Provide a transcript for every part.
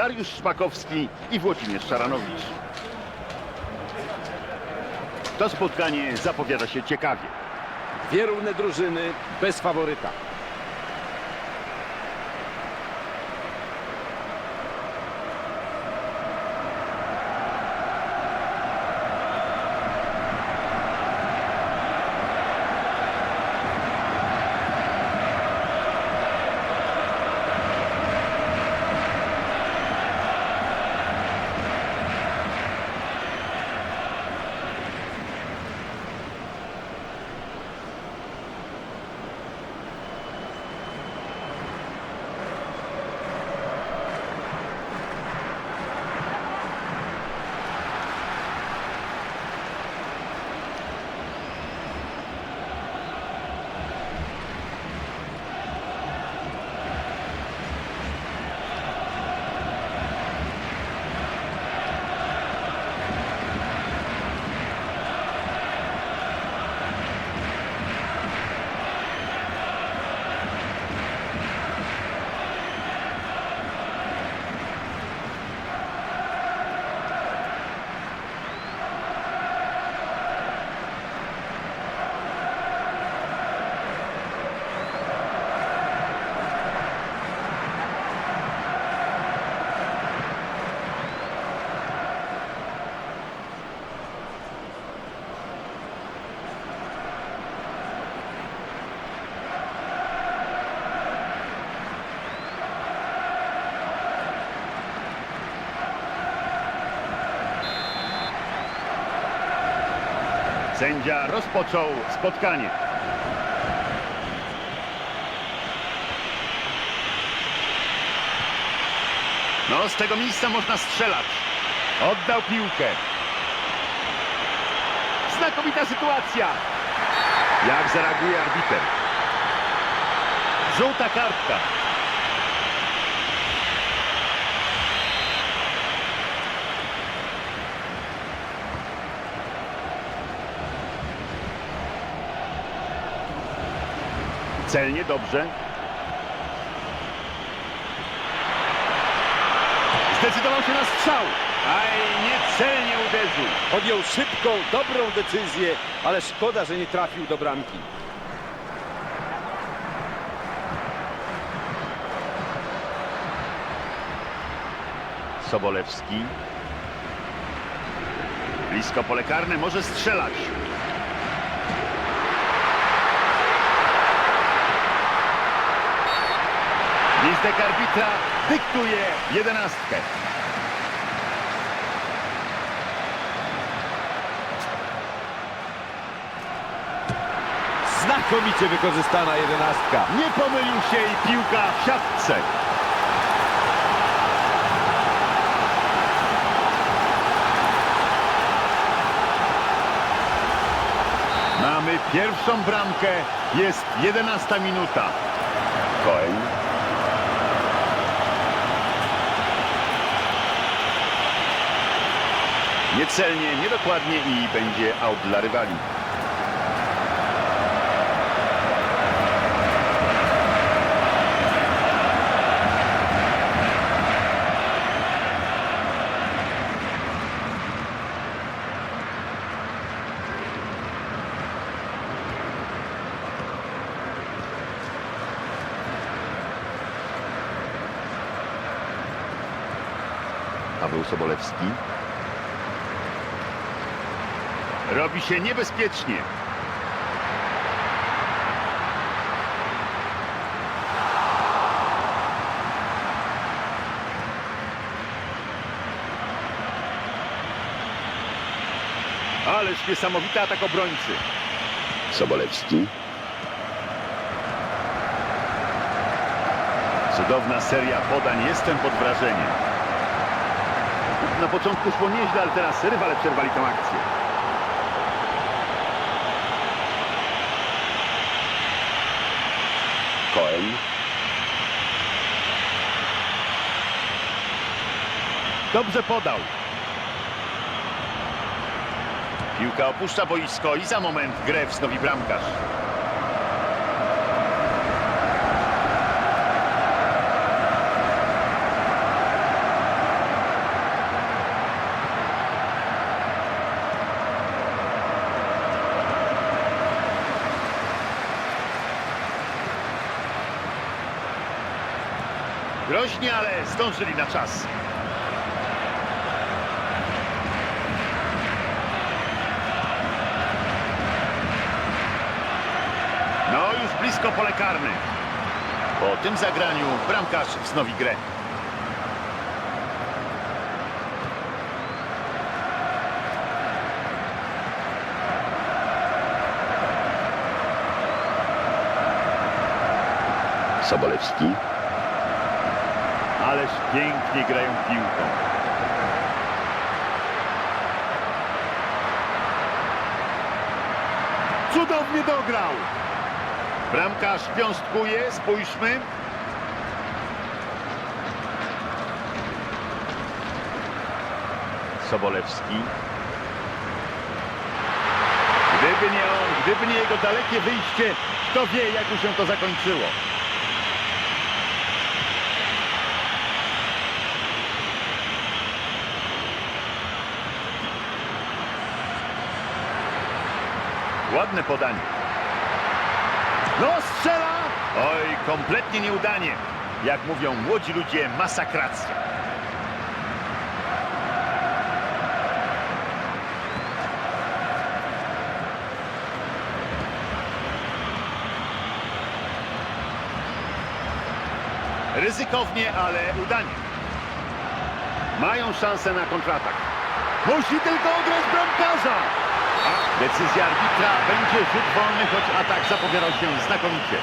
Dariusz Szpakowski i Włodzimierz Szaranowicz. To spotkanie zapowiada się ciekawie. Dwie równe drużyny bez faworyta. Sędzia rozpoczął spotkanie. No, z tego miejsca można strzelać. Oddał piłkę. Znakomita sytuacja. Jak zareaguje arbiter? Żółta kartka. Celnie, dobrze. Zdecydował się na strzał. Aj, niecelnie uderzył. Podjął szybką, dobrą decyzję, ale szkoda, że nie trafił do bramki. Sobolewski. Blisko pole karne, może strzelać. Gwizdek arbitra dyktuje jedenastkę. Znakomicie wykorzystana jedenastka. Nie pomylił się i piłka w siatce. Mamy pierwszą bramkę. Jest 11 minuta. Cohen. Niecelnie, niedokładnie i będzie out dla rywali. Paweł Sobolewski. Robi się niebezpiecznie. Ależ niesamowity atak obrońcy. Sobolewski. Cudowna seria podań. Jestem pod wrażeniem. Na początku szło nieźle, ale teraz rywale przerwali tę akcję. Dobrze podał. Piłka opuszcza boisko i za moment grę wznowi bramkarz. Groźnie, ale zdążyli na czas. No, już blisko pole karne. Po tym zagraniu bramkarz wznowi grę. Sobolewski. Ależ pięknie grają piłką. Cudownie dograł. Bramkarz piąstkuje, spójrzmy. Sobolewski. Gdyby nie on, gdyby nie jego dalekie wyjście, kto wie, jak by się to zakończyło. Ładne podanie. No strzela! Oj, kompletnie nieudanie. Jak mówią młodzi ludzie, masakracja. Ryzykownie, ale udanie. Mają szansę na kontratak. Musi tylko ograć bramkarza. Decyzja arbitra będzie rzut wolny, choć atak zapowiadał się znakomicie.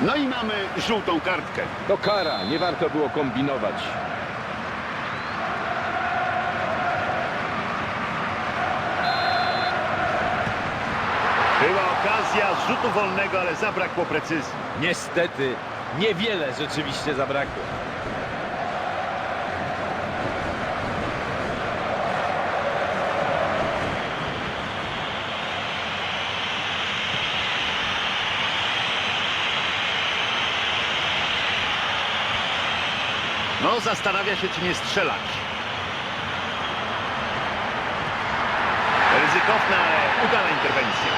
No i mamy żółtą kartkę. To kara, nie warto było kombinować. Była okazja rzutu wolnego, ale zabrakło precyzji. Niestety, niewiele rzeczywiście zabrakło. No, zastanawia się, czy nie strzelać. Ryzykowna, ale udana interwencja.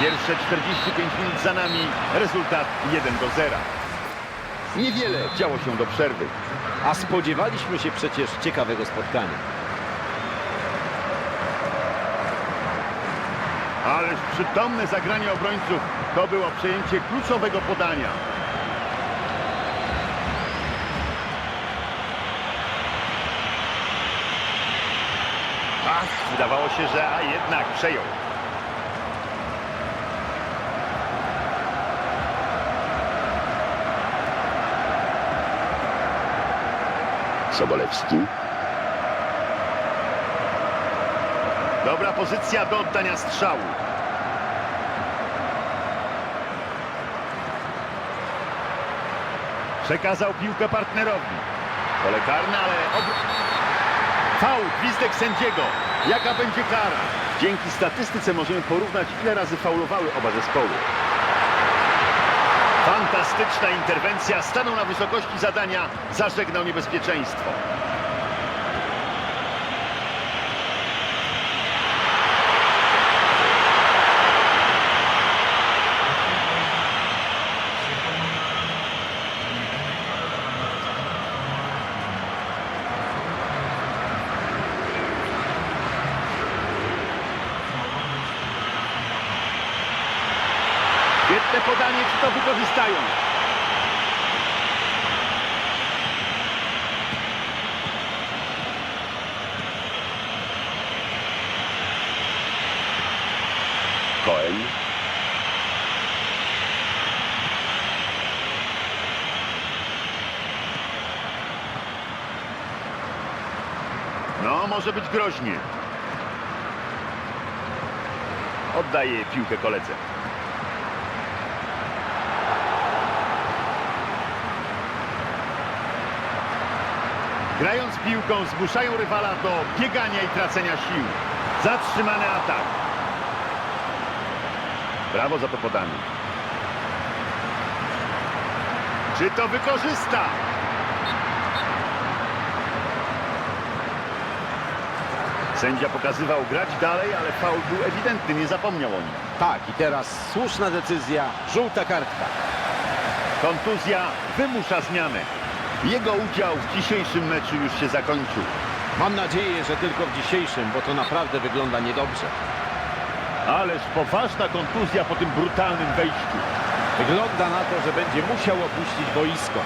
Pierwsze 45 minut za nami, rezultat 1 do 0. Niewiele działo się do przerwy. A spodziewaliśmy się przecież ciekawego spotkania. Ależ przytomne zagranie obrońców to było przejęcie kluczowego podania. Wydawało się, że a jednak przejął. Sobolewski. Dobra pozycja do oddania strzału. Przekazał piłkę partnerowi. Pole karne, ale... Ob... Faul, gwizdek sędziego. Jaka będzie kara? Dzięki statystyce możemy porównać, ile razy faulowały oba zespoły. Fantastyczna interwencja. Stanął na wysokości zadania. Zażegnał niebezpieczeństwo. Świetne podanie, czy to wykorzystają? Cohen. No, może być groźnie. Oddaje piłkę koledze. Grając piłką zmuszają rywala do biegania i tracenia sił. Zatrzymany atak. Brawo za to podanie. Czy to wykorzysta? Sędzia pokazywał grać dalej, ale faul był ewidentny, nie zapomniał o nim. Tak, i teraz słuszna decyzja, żółta kartka. Kontuzja wymusza zmianę. Jego udział w dzisiejszym meczu już się zakończył. Mam nadzieję, że tylko w dzisiejszym, bo to naprawdę wygląda niedobrze. Ależ poważna kontuzja po tym brutalnym wejściu. Wygląda na to, że będzie musiał opuścić boisko.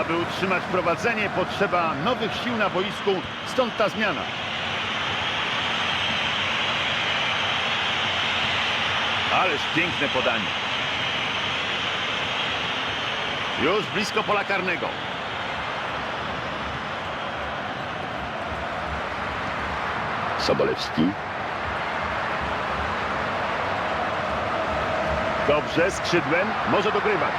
Aby utrzymać prowadzenie potrzeba nowych sił na boisku, stąd ta zmiana. Ależ piękne podanie. Już blisko pola karnego. Sobolewski. Dobrze, skrzydłem, może dogrywać.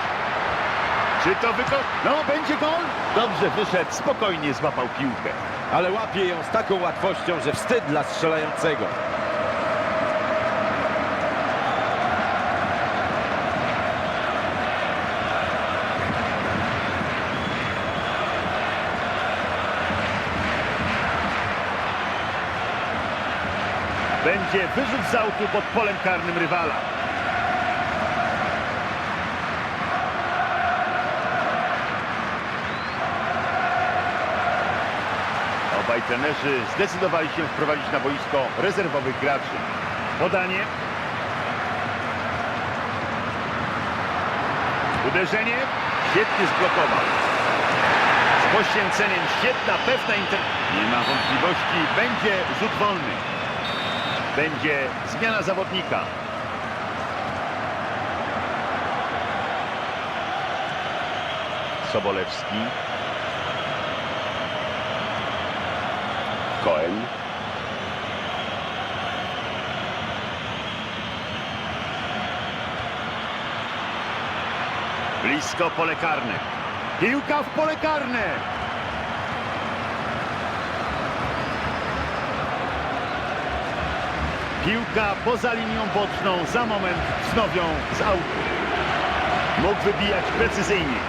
Czy to wyko... No, będzie gol? Dobrze, wyszedł, spokojnie złapał piłkę. Ale łapie ją z taką łatwością, że wstyd dla strzelającego. Będzie wyrzut z autu pod polem karnym rywala. Obaj trenerzy zdecydowali się wprowadzić na boisko rezerwowych graczy. Podanie. Uderzenie. Świetnie zblokował. Z poświęceniem świetna, pewna inter... Nie ma wątpliwości, będzie rzut wolny. Będzie zmiana zawodnika. Sobolewski. Cohen. Blisko pole karne. Piłka w pole karne. Piłka poza linią boczną. Za moment wznowią z autu. Mógł wybijać precyzyjnie.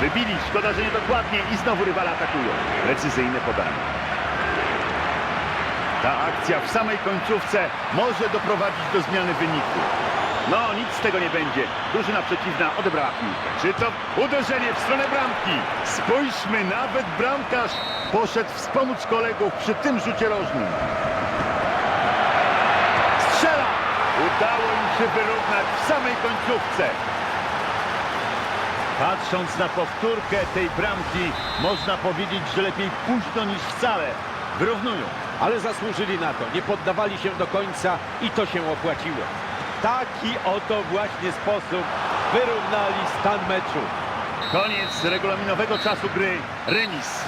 Wybili, szkoda, że niedokładnie i znowu rywale atakują. Precyzyjne podanie. Ta akcja w samej końcówce może doprowadzić do zmiany wyniku. No, nic z tego nie będzie. Drużyna przeciwna odebrała piłkę. Czy to uderzenie w stronę bramki? Spójrzmy, nawet bramkarz poszedł wspomóc kolegów przy tym rzucie rożnym. Udało im się wyrównać w samej końcówce. Patrząc na powtórkę tej bramki, można powiedzieć, że lepiej późno niż wcale. Wyrównują. Ale zasłużyli na to. Nie poddawali się do końca i to się opłaciło. Taki oto właśnie sposób wyrównali stan meczu. Koniec regulaminowego czasu gry. Remis.